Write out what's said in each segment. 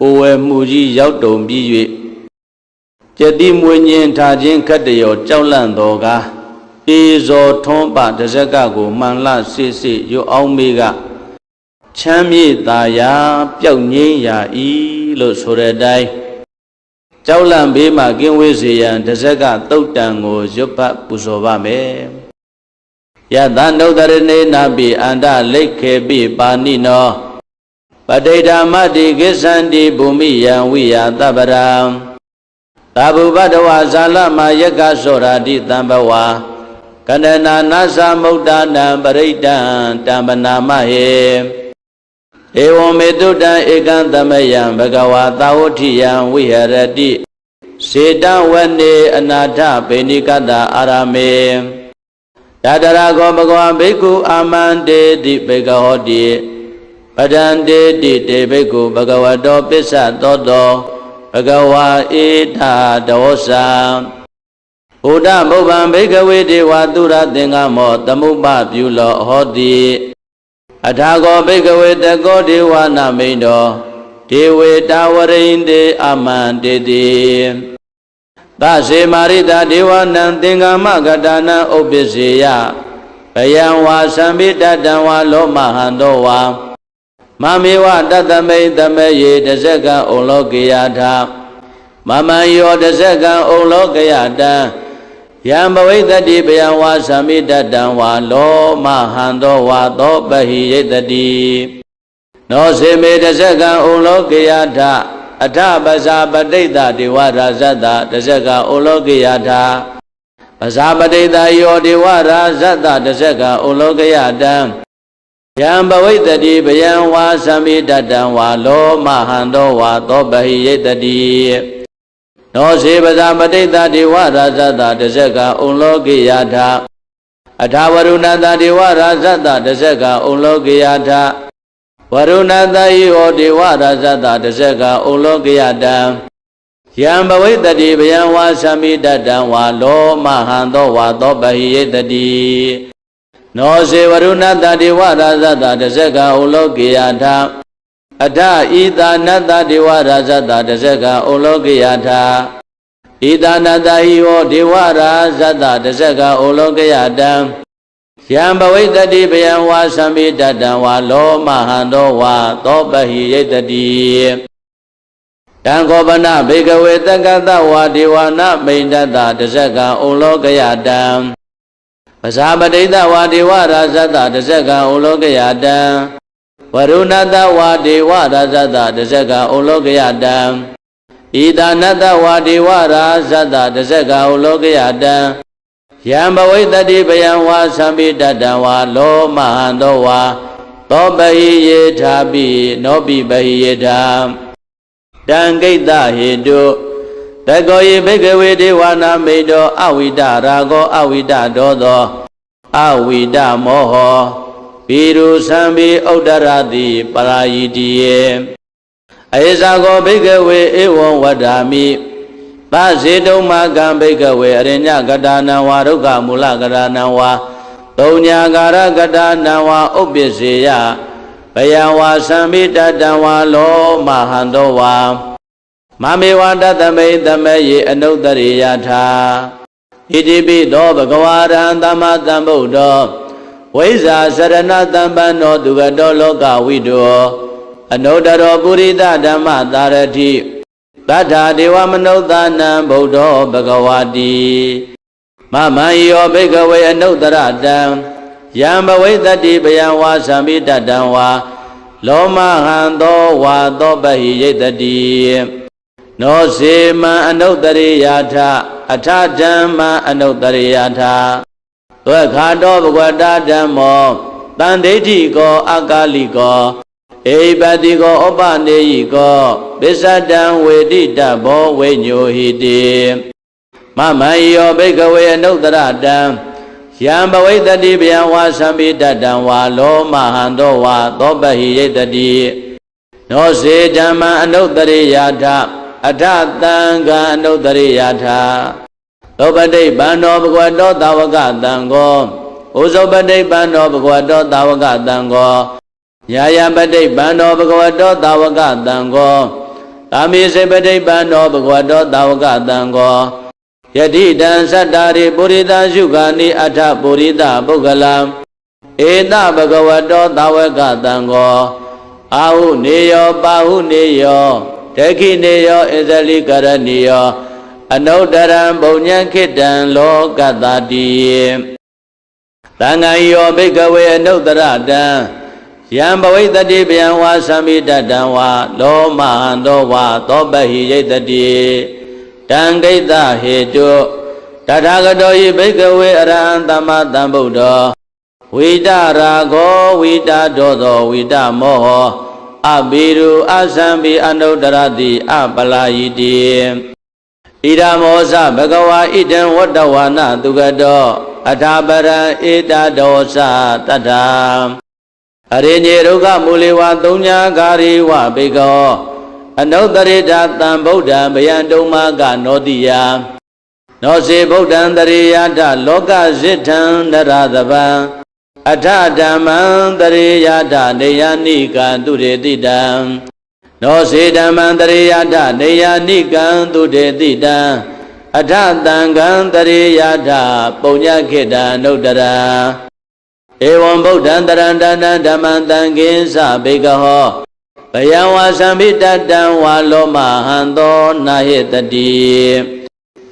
ကိုယ်ဝယ်မှုကြီးရောက်တုံပြီး၍ကျက်တိမွေညင်ထားခြင်းခတ်တရောကြောက်လန့်တော်ကားအေဇော်ထွန်းပတဇက်ကကိုမှန်လစစ်စစ်ရွအောင်မေကချမ်းမြေ့သာယာပျောက်ငိမ့်ရာဤလို့ဆိုတဲ့အတိုင်းကြောက်လန့်ဘေးမှာကင်းဝေးစေရန်တဇက်ကတုတ်တန်ကိုရွတ်ပတ်ပူဇော်ပါမယ်ယတနုဒရဏေနာပိအန္တလိတ်ခေပိပါဏိနော ပဋိဌာမတိကိသန္တိဘူမိယံဝိယသဗ္ဗရံသာဘုဘတဝဇာလမယက္ခသောရာတိတံဘဝကန္တနာနာသမုဒ္ဒနာပရိဒံတံပနာမဟေဧဝံမေတုတံဧကံသမယံဘဂဝါသာဝတိယံဝိဟရတိစေတဝနေအနာထပေနိကတအာရမေတတရာကောဘဂဝါဘိက္ခုအာမန္တေတိဘေကဟောတိ ပဒံတေတိတေဘိက္ခုဘဂဝတောပစ္စသောတောဘဂဝါဧထာဒောသံဘုဒ္ဓမုဗ္ဗံဘိကဝေဒေဝသုရသင်္ကမောသမုပ္ပပြုလောဟောတိအထာကောဘိကဝေတကောဒေဝနာမိန်တော်ဒေဝေတာဝရိန္တေအမန္တေတိသစေမာရိတာဒေဝနံသင်္ကမကတာနံဥပ္ပစေယဘယံဝါသံမိတတံဝါလောမဟံတောဝါ မမေဝတတမိန်တမေယေတဇကံဩလောကေယထာမမံယောတဇကံဩလောကေယတံယံဘဝိတ္တိဘယံဝါသံမိတတံဝါလောမဟံတောဝါသောပဟိယတတိနောစေမေတဇကံဩလောကေယထာအထပဇာပဋိတဒေဝရာဇတတဇကံဩလောကေယထာပဇာပဋိတယောဒေဝရာဇတတဇကံဩလောကေယတံ ယံဘဝိတ္တိဘယံဝါသမိတတံဝါလောမဟံတောဝါသောပဟိယတတိနောစေပဇာပဋိတဒေဝရာဇတတဇကံဩလောကေယထာအထာဝရုဏတဒေဝရာဇတတဇကံဩလောကေယထာဝရုဏတယိဟောဒေဝရာဇတတဇကံဩလောကေယတံယံဘဝိတ္တိဘယံဝါသမိတတံဝါလောမဟံသောဝါသောပဟိယတတိ နောစေဝရုဏတဒေဝရာဇတတဇကံဩလောကေယထာအထဤသာနတဒေဝရာဇတတဇကံဩလောကေယထာဤသာနတဟိဟောဒေဝရာဇတတဇကံဩလောကေယတံယံဘဝိတ္တိဘယံဝါသံမိတတံဝါလောမဟံသောဝါသောပဟိယတတိတံခောပနဘေကဝေတက္ကတဝါဒေဝနာမိန်တတတဇကံဩလောကယတံ ပဇာပတိတဝါဒေဝရာဇတတဇကံဩလောကယတံဝရုဏတဝါဒေဝရာဇတတဇကံဩလောကယတံဣဒာနတဝါဒေဝရာဇတတဇကံဩလောကယတံယံဘဝိတ္တိဘယံဝါသံပိတတံဝါလောမဟံသောဝါသောပဟိယေထာပိနောပိပဟိယေထာတံကိတ္တဟေတု တကောယေဘိကဝေဒေဝနာမိတောအဝိဒရာဂော အဝိဒဒောသောအဝိဒမောဟောပိရုသံပိဥဒ္ဒရတိပရာယိတိယေအေဇာကောဘိကဝေဧဝံဝဒ္ဓာမိသဇေတုံမကံဘိကဝေအရိညကတာနံဝါဒုက္ခမူလကတာနံဝါသုံးညာကာရကတာနံဝါဥပ္ပစ္စေယဘယံဝါသံမိတတံဝါလောမဟံသောဝါ မမေဝတသမိတမေယေအနုတ္တရိယထာဣတိပိသောဘဂဝါရံသမ္မာသမ္ဗုဒ္ဓောဝိဇာစရဏတံပန္နောသူကတောလောကဝိတောအနုတ္တရောပုရိသဓမ္မသာရတိတထာဒေဝမနုဿာနံဗုဒ္ဓောဘဂဝါတိမမံယောဘိကဝေအနုတ္တရတံယံဘဝိတ္တိဘယံဝါသံမိတတံဝါလောမဟံသောဝါသောပဟိယတတိ နောစေမံအနုတ္တရိယာထအထဓမ္မအနုတ္တရိယာထသွက်ခါတောဘဂဝတာဓမ္မောတန်ဒိဋ္ဌိကောအကာလိကောဧပတိကောဥပနေယိကောပစ္စတံဝေတိတဘောဝိညိုဟိတိမမယောဘိကဝေအနုတ္တရတံယံဘဝိတ္တိဗျံဝါသံပိတတံဝါလောမဟံသောဝါသောပဟိယတတိနောစေဓမ္မအနုတ္တရိယာထ အထတံကံအနုတ္တရိယာထသောပတိဗန္နောဘဂဝတောတာဝကတံကောဩဇောပတိဗန္နောဘဂဝတောတာဝကတံကောယာယပတိဗန္နောဘဂဝတောတာဝကတံကောသာမေစေပဋိပန္နောဘဂဝတောတာဝကတံကောယတိတံသတ္တာရိပုရိသရှုခာနိအထပုရိသပုဂ္ဂလံဧတဘဂဝတောတာဝကတံကောအာဟုနေယောပါဟုနေယော ဒခိနေယောဣဇလိကရဏီယောအနုတ္တရံဘုံညံခိတံလောကတတိသံဃာယောဘိကဝေအနုတ္တရတံယံဘဝိတတိဗျံဝါသမိတတံဝါလောမဟံသောဝါသောပဟိယိတတိတံဂိတဟေတုတထာဂတောယိဘိကဝေအရဟံသမ္မာသမ္ဗုဒ္ဓောဝိတရာဂောဝိတဒောသောဝိတမောဟော အဘိရုအသံဘိအနုတ္တရတိအပလာယိတိဣဒမောဇဘဂဝါဣဒံဝတ္တဝါနသူကတောအထာပရံဧတဒောသတတ္ထာအရိညေဒုက္ခမူလေဝသုံးညာဂာရိဝဘေကောအနုတ္တရိတာတံဗုဒ္ဓံဗယံတုံမကနောတိယနောစေဗုဒ္ဓံတရိယာတလောကဇိထံနရသဗံ အထဓမ္မံတရိယာတနေယနိကံသူရေတိတံနောစေဓမ္မံတရိယာတနေယနိကံသူရေတိတံအထတံကံတရိယာတပုံညခေတံနုတ္တရာဧဝံဗုဒ္ဓံတရံတဏဓမ္မံတံကိသဗေကဟောဘယံဝါသံမိတတံဝါလောမဟံသောနာဟိတတိ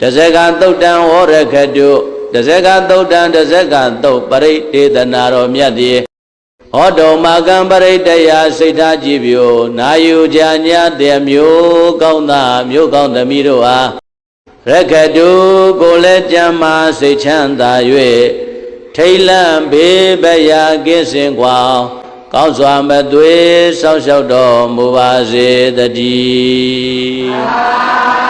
တဇကသုတ်တံဝရခတု တဇကသုတ်တံတဇကသုတ်ပရိတေသနာတော်မြတ်သည်ဟောတုံမာကံပရိတယစိတ်ထားကြည်ပြိုနာယူကြညာတဲ့မျိုးကောင်းသားမျိုးကောင်းသမီးတို့အားရခတုကိုလည်းကြမ်းမာစိတ်ချမ်းသာ၍ထိတ်လန့်ဘေးပရာကင်းစင်ကွာကောင်းစွာမသွေးဆောက်ရှောက်တော်မူပါစေတည်း